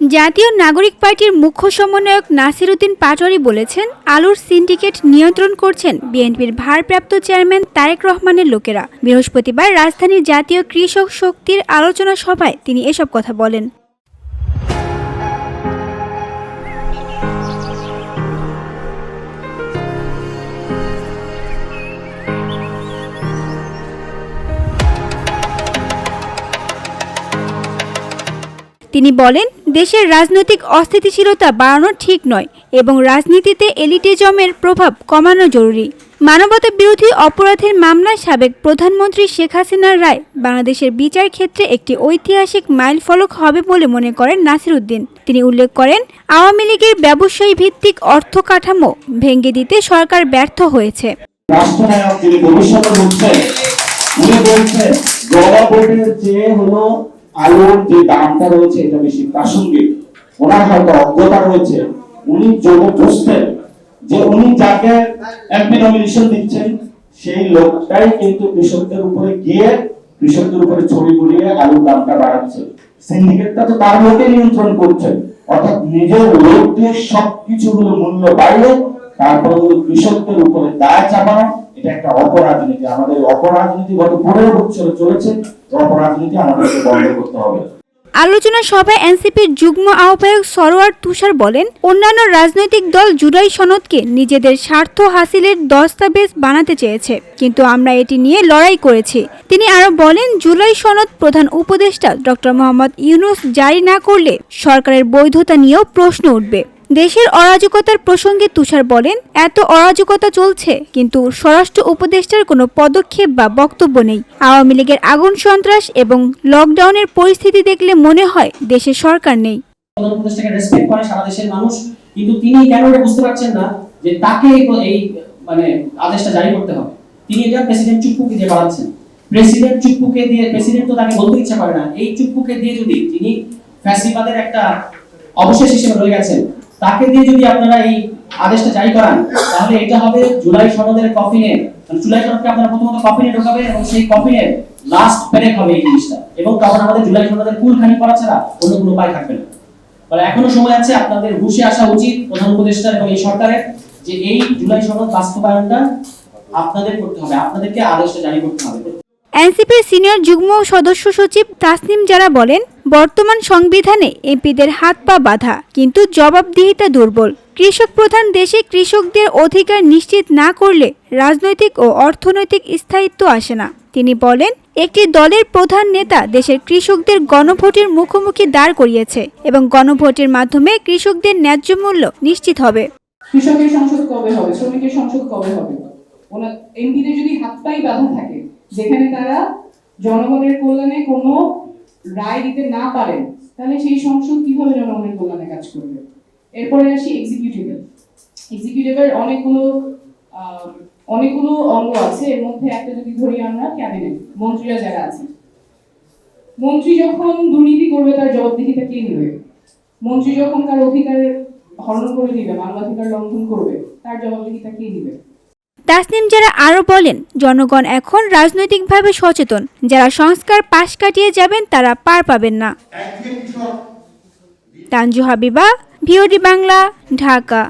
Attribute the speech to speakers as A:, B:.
A: জাতীয় নাগরিক পার্টির মুখ্য সমন্বয়ক নাসির উদ্দিন পাটোয়ারি বলেছেন, আলুর সিন্ডিকেট নিয়ন্ত্রণ করছেন বিএনপির ভারপ্রাপ্ত চেয়ারম্যান তারেক রহমানের লোকেরা। বৃহস্পতিবার রাজধানীর জাতীয় কৃষক শক্তির আলোচনা সভায় তিনি এসব কথা বলেন। তিনি বলেন, দেশের রাজনৈতিক অস্থিতিশীলতা বাড়ানো ঠিক নয় এবং রাজনীতিতে এলিটিজমের প্রভাব কমানো জরুরি। মানবতা বিরোধী অপরাধের মামলায় সাবেক প্রধানমন্ত্রী শেখ হাসিনার রায় বাংলাদেশের বিচার ক্ষেত্রে একটি ঐতিহাসিক মাইলফলক হবে বলে মনে করেন নাসির উদ্দিন তিনি উল্লেখ করেন, আওয়ামী লীগের ব্যবসায়ী ভিত্তিক অর্থ কাঠামো ভেঙে দিতে সরকার ব্যর্থ হয়েছে।
B: রাষ্ট্রনায়ক ভবিষ্যতে বুঝছেন উনি বলছেন হলো আলুর যে দামটা রয়েছে এটা বেশি প্রাসঙ্গিক। ওনার হয়তো অজ্ঞতা রয়েছে। উনি যদি বুঝতেন যে উনি যাকে এমপি নমিনেশন দিচ্ছেন, সেই লোকটাই কিন্তু কৃষকদের উপরে গিয়ে কৃষকদের উপরে ছড়ি ঘুরিয়ে আলুর দামটা বাড়াচ্ছে। সিন্ডিকেটটা তো তার লোকে নিয়ন্ত্রণ করছে। অর্থাৎ নিজের লোক দিয়ে সবকিছু মূল্য বাড়িয়ে কৃষকদের উপরে দায় চাপানো, এটা একটা অপরাজনীতি। আমাদের অপরাজনীতি গত পনেরো বছর চলেছে অপরাজনীতি আমাদেরকে বন্ধ করতে হবে।
A: আলোচনা সভায় এনসিপির যুগ্ম আহ্বায়ক সরোয়ার তুষার বলেন, অন্যান্য রাজনৈতিক দল জুলাই সনদকে নিজেদের স্বার্থ হাসিলের দস্তাবেজ বানাতে চেয়েছে, কিন্তু আমরা এটি নিয়ে লড়াই করেছি। তিনি আরও বলেন, জুলাই সনদ প্রধান উপদেষ্টা ডক্টর মোহাম্মদ ইউনুস জারি না করলে সরকারের বৈধতা নিয়েও প্রশ্ন উঠবে। দেশের অরাজকতার প্রসঙ্গে তুষার বলেন, এত অরাজকতা চলছে, কিন্তু স্বরাষ্ট্র উপদেষ্টার কোনো পদক্ষেপ বা বক্তব্য নেই। আওয়ামী লীগের আগুন সন্ত্রাস এবং লকডাউনের পরিস্থিতি দেখলে মনে হয় দেশে সরকার নেই।
C: দেশের কিন্তু তিনি কেন বুঝতে পারছেন না যে তাকে এই মানে আদেশটা জারি করতে হবে? তিনি এটা প্রেসিডেন্ট চুপ্পুকে দিয়ে বাড়াচ্ছেন প্রেসিডেন্ট চুপ্পুকে দিয়ে, প্রেসিডেন্ট তো তাকে বলতে ইচ্ছা করে না। এই চুপ্পুকে দিয়ে যদি তিনি ফ্যাসিবাদের একটা অবশেষ হিসেবে রয়ে গেছেন তাকে দিয়ে যদি আপনারা এই আদেশটা জারি করান, তাহলে এটা হবে জুলাই সনদের কফিনে মানে জুলাই সনদকে আপনারা প্রথমত কফিনে ঢোকাবেন এবং সেই কফিনের লাস্ট পেরেক হবে এই জিনিসটা। এবং তখন আমাদের জুলাই সনদের কুলখানি করা ছাড়া অন্য কোনো উপায় থাকবে না। ফলে এখনও সময় আছে আপনাদের হুঁশে আসা উচিত প্রধান উপদেষ্টার এবং এই সরকারের যে এই জুলাই সনদ বাস্তবায়নটা আপনাদের করতে হবে, আপনাদেরকে আদেশটা জারি করতে হবে।
A: এনসিপির সিনিয়র যুগ্ম সদস্য সচিব তাসনিম যারা বলেন, বর্তমান সংবিধানে এমপিদের হাত পা বাঁধা, কিন্তু জবাবদিহিতা দুর্বল। কৃষক প্রধান দেশে কৃষকদের অধিকার নিশ্চিত না করলে রাজনৈতিক ও অর্থনৈতিক স্থায়িত্ব আসে না। তিনি বলেন, একটি দলের প্রধান নেতা দেশের কৃষকদের গণভোটের মুখোমুখি দাঁড় করিয়েছে এবং গণভোটের মাধ্যমে কৃষকদের ন্যায্য মূল্য নিশ্চিত হবে।
D: কৃষকের সংসদ কবে হবে? শ্রমিকের সংসদ কবে হবে? ওনার এমপিদের যদি হাত পাই বাধা থাকে যেখানে তারা জনগণের কল্যাণে কোনো রায় দিতে না পারেন, তাহলে সেই সংসদ কীভাবে জনগণের কল্যাণে কাজ করবে? এরপরে আসি এক্সিকিউটিভের এক্সিকিউটিভের অনেকগুলো অনেকগুলো অঙ্গ আছে। এর মধ্যে একটা যদি ধরি আমরা ক্যাবিনেট মন্ত্রীরা যারা আছে। মন্ত্রী যখন দুর্নীতি করবে, তার জবাবদিহিতা কে নেবে? মন্ত্রী যখন তার অধিকার হরণ করে নিবে, মানবাধিকার লঙ্ঘন করবে, তার জবাবদিহিতা কে নিবে?
A: তাসনিম যারা আরও বলেন জনগণ এখন রাজনৈতিকভাবে সচেতন। যারা সংস্কার পাশ কাটিয়ে যাবেন তারা পার পাবেন না। তানজু হাবিবা ভিওডি বাংলা ঢাকা।